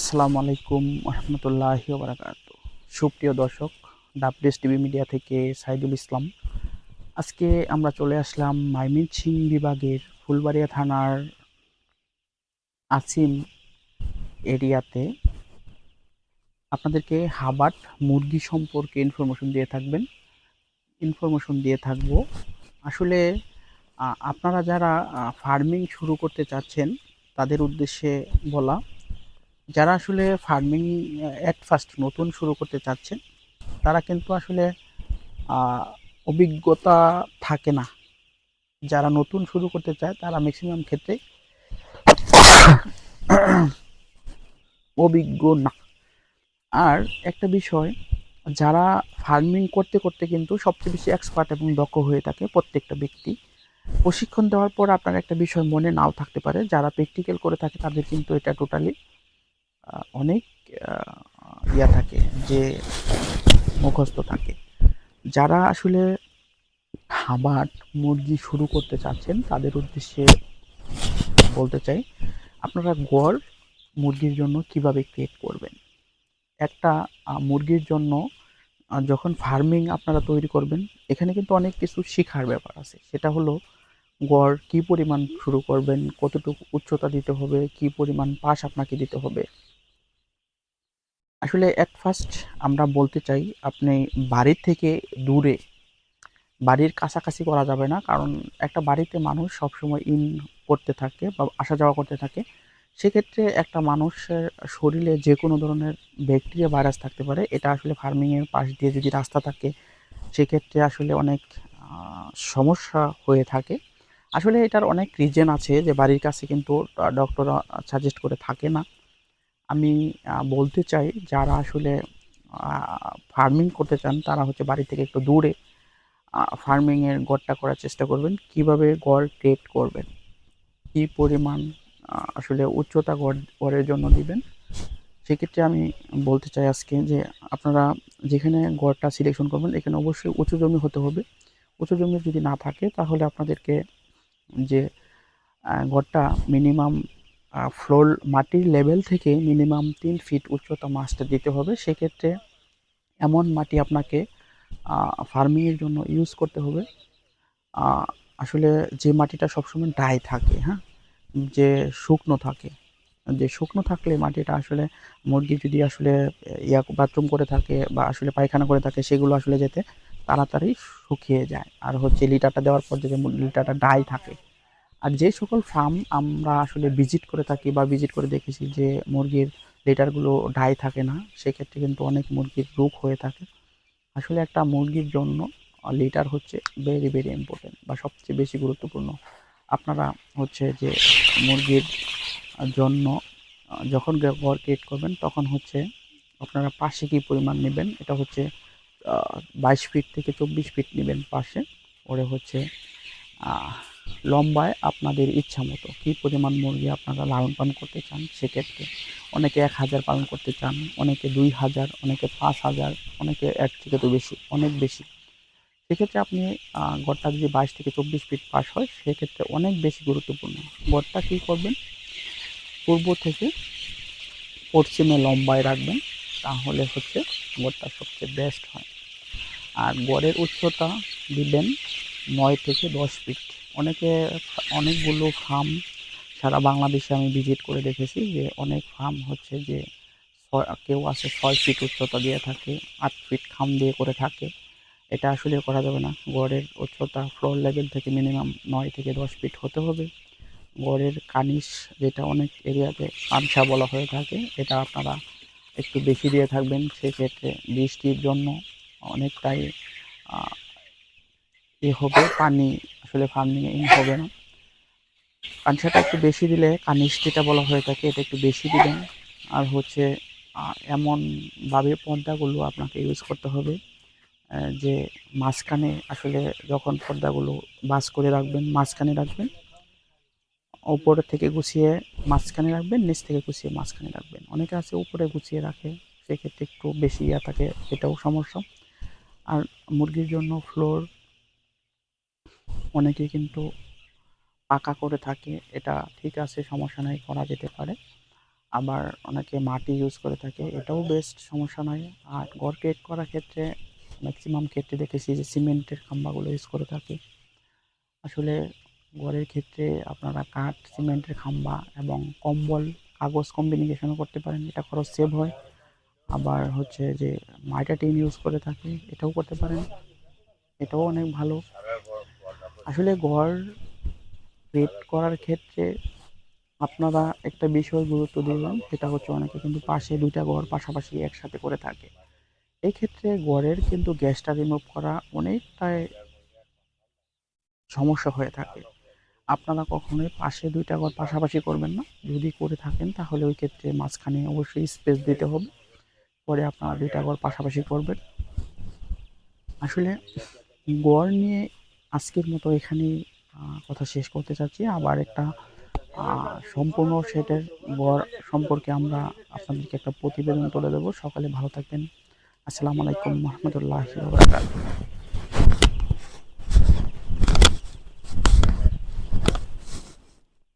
আসসালামু আলাইকুম রহমতুল্লাহ বারাকাত সুপ্রিয় দর্শক ডাবলিস টিভি মিডিয়া থেকে সাইদুল ইসলাম। আজকে আমরা চলে আসলাম ময়মনসিং বিভাগের ফুলবাড়িয়া থানার আসিম এরিয়াতে। আপনাদেরকে হাবাট মুরগি সম্পর্কে ইনফরমেশন দিয়ে থাকবেন। ইনফরমেশন দিয়ে থাকব, আসলে আপনারা যারা ফার্মিং শুরু করতে চাচ্ছেন, তাদের উদ্দেশ্যে বলা যারা আসলে ফার্মিং অ্যাট ফার্স্ট নতুন শুরু করতে চাচ্ছেন, তারা কিন্তু আসলে অভিজ্ঞতা থাকে না। যারা নতুন শুরু করতে চায়, তারা ম্যাক্সিমাম ক্ষেত্রে অভিজ্ঞ না। আর একটা বিষয়, যারা ফার্মিং করতে করতে কিন্তু সবচেয়ে বেশি এক্সপার্ট এবং দক্ষ হয়ে থাকে প্রত্যেকটা ব্যক্তি। প্রশিক্ষণ দেওয়ার পর আপনার একটা বিষয় মনে নাও থাকতে পারে, যারা প্র্যাকটিক্যাল করে থাকে, তাদের কিন্তু এটা টোটালি অনেক ইয়া থাকে যে মুখস্থ থাকে। যারা আসলে খাবার, মুরগি শুরু করতে চাচ্ছেন, তাদের উদ্দেশ্যে বলতে চাই, আপনারা গড় মুরগির জন্য কীভাবে ক্রিয়েট করবেন? একটা মুরগির জন্য যখন ফার্মিং আপনারা তৈরি করবেন, এখানে কিন্তু অনেক কিছু শেখার ব্যাপার আছে। সেটা হলো গড় কি পরিমাণ শুরু করবেন, কতটুকু উচ্চতা দিতে হবে, কি পরিমাণ পাশ আপনাকে দিতে হবে। আসলে এট ফার্স্ট আমরা বলতে চাই, আপনি বাড়ির থেকে দূরে, বাড়ির কাছাকাছি করা যাবে না। কারণ একটা বাড়িতে মানুষ সবসময় ইন করতে থাকে বা আসা যাওয়া করতে থাকে। সেক্ষেত্রে একটা মানুষের শরীরে যে কোনো ধরনের ব্যাকটেরিয়া ভাইরাস থাকতে পারে। এটা আসলে ফার্মিংয়ের পাশ দিয়ে যদি রাস্তা থাকে, সেক্ষেত্রে আসলে অনেক সমস্যা হয়ে থাকে। আসলে এটার অনেক রিজন আছে যে বাড়ির কাছে কিন্তু ডক্টর সাজেস্ট করে থাকে না। আমি বলতে চাই যারা আসলে ফার্মিং করতে চান তারা হচ্ছে বাড়ি থেকে একটু দূরে ফার্মিংয়ের গড়টা করার চেষ্টা করবেন। কীভাবে গড় ক্রিয়েট করবেন? কী পরিমাণ আসলে উচ্চতা গড়, গড়ের জন্য দিবেন? সেক্ষেত্রে আমি বলতে চাই আজকে যে আপনারা যেখানে গড়টা সিলেকশন করবেন, এখানে অবশ্যই উঁচু জমি হতে হবে। উঁচু জমি যদি না থাকে তাহলে আপনাদেরকে যে গড়টা মিনিমাম ফ্লোর মাটির লেভেল থেকে মিনিমাম তিন ফিট উচ্চতা মাছটা দিতে হবে। সেক্ষেত্রে এমন মাটি আপনাকে ফার্মিংয়ের জন্য ইউজ করতে হবে। আসলে যে মাটিটা সবসময় ড্রাই থাকে হ্যাঁ? যে শুকনো থাকে। যে শুকনো থাকলে মাটিটা আসলে মুরগি যদি আসলে, ইয়া বাথরুম করে থাকে বা আসলে পায়খানা করে থাকে, সেগুলো আসলে যেতে তাড়াতাড়ি শুকিয়ে যায়। আর হচ্ছে লিটারটা দেওয়ার পর যদি লিটারটা ডাই থাকে। আর যে সকল ফার্ম আমরা আসলে ভিজিট করে থাকি বা ভিজিট করে দেখেছি যে মুরগির লিটারগুলো ডাই থাকে না, সেক্ষেত্রে কিন্তু অনেক মুরগির রোগ হয়ে থাকে। আসলে একটা মুরগির জন্য লিটার হচ্ছে ভেরি ভেরি ইম্পর্টেন্ট বা সবচেয়ে বেশি গুরুত্বপূর্ণ। আপনারা হচ্ছে যে মুরগির জন্য, যখন ঘর ক্রিয়েট করবেন, তখন হচ্ছে আপনারা পাশে কী পরিমাণ নেবেন? এটা হচ্ছে বাইশ ফিট থেকে চব্বিশ ফিট নেবেন পাশে। ওরে হচ্ছে লম্বায় আপনাদের ইচ্ছা মতো কী পরিমাণ মুরগি আপনারা লালন পালন করতে চান সেক্ষেত্রে অনেকে এক হাজার পালন করতে চান, অনেকে দুই হাজার, অনেকে পাঁচ হাজার, অনেকে এক থেকে তো বেশি, অনেক বেশি। সেক্ষেত্রে আপনি গড়টা যদি বাইশ থেকে চব্বিশ ফিট পাস হয়, সেক্ষেত্রে অনেক বেশি গুরুত্বপূর্ণ। গড়টা কী করবেন? পূর্ব থেকে পশ্চিমে লম্বায় রাখবেন, তাহলে হচ্ছে গড়টা সবচেয়ে বেস্ট হয়। আর গড়ের উচ্চতা দিবেন নয় থেকে দশ ফিট অনেকে অনেকগুলো ফার্ম সারা বাংলাদেশে আমি ভিজিট করে দেখেছি যে অনেক ফার্ম হচ্ছে যে কেউ আছে ছয় ফিট উচ্চতা দিয়ে থাকে, আট ফিট খাম দিয়ে করে থাকে। এটা আসলে করা যাবে না। গড়ের উচ্চতা ফ্লোর লেভেল থেকে মিনিমাম নয় থেকে দশ ফিট হতে হবে। গড়ের কানিস যেটা অনেক এরিয়াতে আনসা বলা হয়ে থাকে, এটা আপনারা একটু বেশি দিয়ে থাকবেন। সেক্ষেত্রে বৃষ্টির জন্য অনেকটাই এ হবে, পানি আসলে ফার্মিংয়ে ইন হবে না। কানসাটা একটু বেশি দিলে কানিস যেটা বলা হয়ে থাকে, এটা একটু বেশি দিবেন। আর হচ্ছে এমনভাবে পর্দাগুলো আপনাকে ইউজ করতে হবে যে মাঝখানে আসলে যখন পর্দাগুলো বাস করে রাখবেন, মাঝখানে রাখবেন। উপরে থেকে গুছিয়ে মাঝখানে রাখবেন, নিচ থেকে গুছিয়ে মাঝখানে রাখবেন। অনেকে আছে উপরে গুছিয়ে রাখে, সেক্ষেত্রে একটু বেশি ইয়া থাকে, এটাও সমস্যা। আর মুরগির জন্য ফ্লোর অনেকে কিন্তু পাকা করে থাকে, এটা ঠিক আছে, সমস্যা নাই, করা যেতে পারে। আবার অনেকে মাটি ইউজ করে থাকে, এটাও বেস্ট সমস্যা নয় আর ঘর ক্রিয়েট করার ক্ষেত্রে ম্যাক্সিমাম ক্ষেত্রে দেখেছি যে সিমেন্টের খাম্বাগুলো ইউজ করে থাকে। আসলে ঘরের ক্ষেত্রে আপনারা কাঠ, সিমেন্টের খাম্বা এবং কম্বল, কাগজ কম্বিনেশনও করতে পারেন, এটা খরচ সেভ হয়। আবার হচ্ছে যে মাইটা টিন ইউজ করে থাকে, এটাও করতে পারেন। এটাও অনেক ভালো। আসলে ঘর ক্রিয়েট করার ক্ষেত্রে আপনারা একটা বিষয় গুরুত্ব দিবেন সেটা হচ্ছে অনেকে কিন্তু পাশে দুইটা ঘর পাশাপাশি একসাথে করে থাকে। এই ক্ষেত্রে ঘরের কিন্তু গ্যাসটা রিমুভ করা অনেকটাই সমস্যা হয়ে থাকে। আপনারা কখনোই পাশে দুইটা ঘর পাশাপাশি করবেন না। যদি করে থাকেন, তাহলে ওই ক্ষেত্রে মাঝখানে অবশ্যই স্পেস দিতে হবে। পরে আপনারা দুইটা ঘর পাশাপাশি করবেন। আসলে গড় নিয়ে আজকের মতো এখানে কথা শেষ করতে চাচ্ছি। আবার একটা সম্পূর্ণ সেটের বর সম্পর্কে আমরা আপনাদেরকে একটা প্রতিবেদন তুলে দেবো। সকালে ভালো থাকবেন। আসসালামু আলাইকুম রহমতুল্লাহ